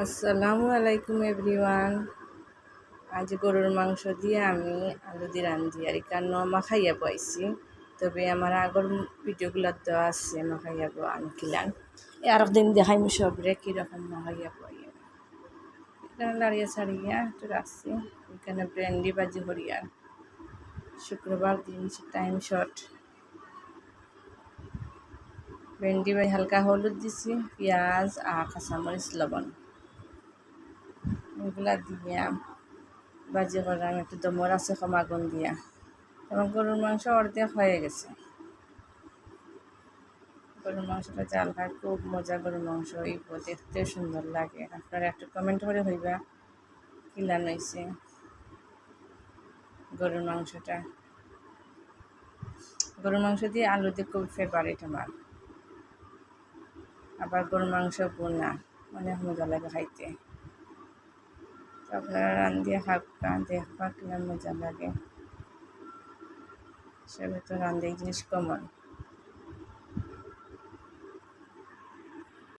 আসসালামু আলাইকুম এভরিওয়ান। আজ গরুর মাংস দিয়ে আমি আলু দিয়ে রান্ধি। আর এখানে মাখাইয়া পাইছি তবে আমার আগর ভিডিওগুলোর দেওয়া আছে, মাখাইয়া বো আনকিলাম আর দিন দেখাইম সবরে কীরকম মাখাইয়া পাইয়া এখানে লাড়িয়া ছাড়িয়া একটু রাখছি। এখানে ব্র্যান্ডি বাজি হরিয়া শুক্রবার দিন টাইম শর্ট ভেন্ডি বাই হালকা হলুদ দিছি, পেঁয়াজ আর কাঁচামরিচ, লবণ। এগুলা দিয়া, বাজি করলাম একটু দমর আছে কমাগুন দিয়া। এবং গরুর মাংস অর্ধেক হয়ে গেছে। গরুর মাংসটা চাল খায় খুব মজা গরুর মাংস, এই দেখতে সুন্দর লাগে। আপনারা একটু কমেন্ট করে হইবা কিলান হয়েছে গরুর মাংসটা। গরুর মাংস দিয়ে আলু দিয়ে খুব ফেভারিট আমার আবার গরুর মাংস বোনা অনেক মজা লাগে খাইতে। আপনারা রান্ধিয়ে খাবা দেখবা কিরম মজা লাগে। সবে তো রান্ধে জিনিস কমন